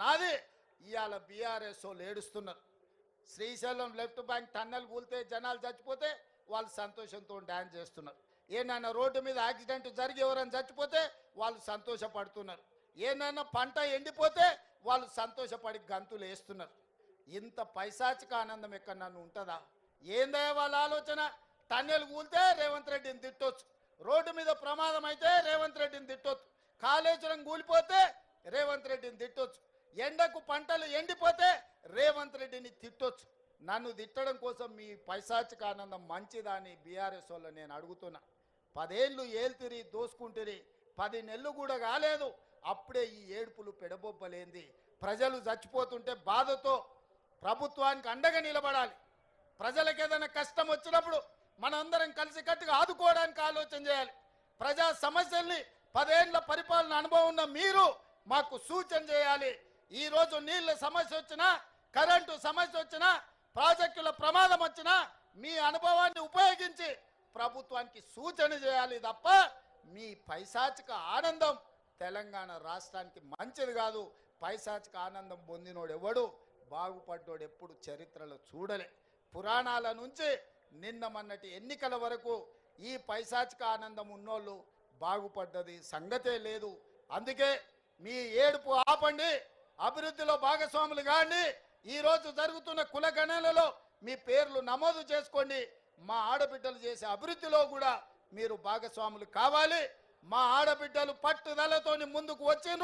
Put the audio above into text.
నాది ఇవాళ బీఆర్ఎస్ వాళ్ళు ఏడుస్తున్నారు. శ్రీశైలం లెఫ్ట్ బ్యాంక్ టన్నెల్ కూలితే జనాలు చచ్చిపోతే వాళ్ళు సంతోషంతో డ్యాన్స్ చేస్తున్నారు. ఏనైనా రోడ్డు మీద యాక్సిడెంట్ జరిగి ఎవరైనా చచ్చిపోతే వాళ్ళు సంతోషపడుతున్నారు. ఏనైనా పంట ఎండిపోతే వాళ్ళు సంతోషపడి గంతులు వేస్తున్నారు. ఇంత పైశాచిక ఆనందం ఎక్కడ నన్ను ఉంటుందా? ఏందే వాళ్ళ ఆలోచన? టన్నెల్ కూలితే రేవంత్ రెడ్డిని తిట్టొచ్చు. రోడ్డు మీద ప్రమాదం అయితే రేవంత్ రెడ్డిని తిట్టొచ్చు. కాళేశ్వరం కూలిపోతే రేవంత్ రెడ్డిని తిట్టొచ్చు. ఎండకు పంటలు ఎండిపోతే రేవంత్ రెడ్డిని తిట్టొచ్చు. నన్ను తిట్టడం కోసం మీ పైశాచిక ఆనందం మంచిదా అని బీఆర్ఎస్ వాళ్ళు నేను అడుగుతున్నా. పదేళ్ళు ఏల్తిరి దోసుకుంటిరి పది నెలలు కూడా కాలేదు. అప్పుడే ఈ ఏడుపులు పెడబొబ్బలేంది. ప్రజలు చచ్చిపోతుంటే బాధతో ప్రభుత్వానికి అండగా నిలబడాలి. ప్రజలకు ఏదైనా కష్టం వచ్చినప్పుడు మనందరం కలిసికట్టుగా ఆదుకోవడానికి ఆలోచన చేయాలి. ప్రజా సమస్యల్ని పదేళ్ళ పరిపాలన అనుభవం ఉన్న మీరు మాకు సూచన చేయాలి. ఈ రోజు నీళ్ళ సమస్య వచ్చినా కరెంటు సమస్య వచ్చినా ప్రాజెక్టుల ప్రమాదం వచ్చినా మీ అనుభవాన్ని ఉపయోగించి ప్రభుత్వానికి సూచన చేయాలి తప్ప మీ పైశాచిక ఆనందం తెలంగాణ రాష్ట్రానికి మంచిది కాదు. పైశాచిక ఆనందం పొందినోడు ఎవడు? బాగుపడ్డోడు ఎప్పుడు చరిత్రలో చూడలే. పురాణాల నుంచి నిన్న మొన్నటి ఎన్నికల వరకు ఈ పైశాచిక ఆనందం ఉన్నోళ్ళు బాగుపడ్డది సంగతే లేదు. అందుకే మీ ఏడుపు ఆపండి. అభివృద్ధిలో భాగస్వాములు కానీ ఈ రోజు జరుగుతున్న కుల గణనలో మీ పేర్లు నమోదు చేసుకోండి. మా ఆడబిడ్డలు చేసే అభివృద్ధిలో కూడా మీరు భాగస్వాములు కావాలి. మా ఆడబిడ్డలు పట్టుదలతోని ముందుకు వచ్చిండ్రు.